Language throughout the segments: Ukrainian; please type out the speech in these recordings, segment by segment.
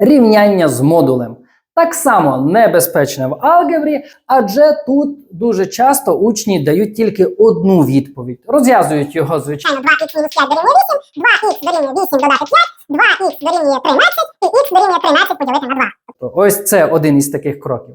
рівняння з модулем. Так само небезпечне в алгебрі, адже тут дуже часто учні дають тільки одну відповідь. Розв'язують його звичайно. Звичайно, 2х мінус 5 дорівнює 8, 2х дорівнює 8 додати 5, 2х дорівнює 13 і х дорівнює 13 поділити на 2. Тобто Ось це один із таких кроків.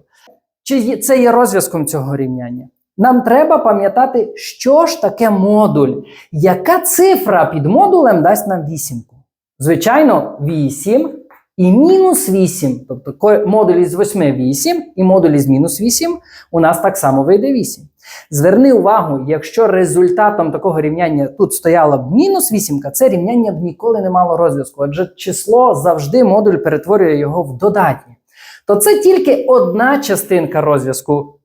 Чи це є розв'язком цього рівняння? Нам треба пам'ятати, що ж таке модуль. Яка цифра під модулем дасть нам вісімку? Звичайно, 8 і мінус 8. Тобто модуль із 8 8 і модуль із мінус 8 у нас так само вийде 8. Зверни увагу, якщо результатом такого рівняння тут стояла б мінус 8, це рівняння б ніколи не мало розв'язку, адже число завжди модуль перетворює його в додатнє. То це тільки одна частинка розв'язку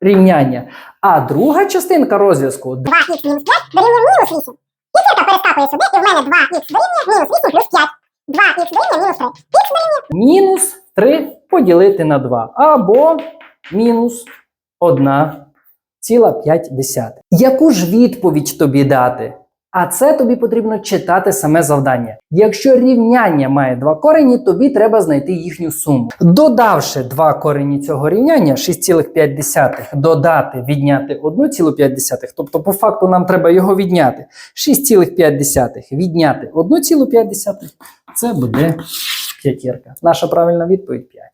рівняння. А друга частинка розв'язку 2х мінус 5 дорівнює мінус 8. П'ятірка перескакує сюди, і в мене 2х дорівнює мінус 8 плюс 5. 2х дорівнює мінус 3. Мінус 3 поділити на 2. Або мінус 1,5. Яку ж відповідь тобі дати? А це тобі потрібно читати саме завдання. Якщо рівняння має два корені, тобі треба знайти їхню суму. Додавши два корені цього рівняння 6,5, додати, відняти 1,5, тобто по факту нам треба його відняти. 6,5 відняти 1,5, це буде п'ятірка. Наша правильна відповідь 5.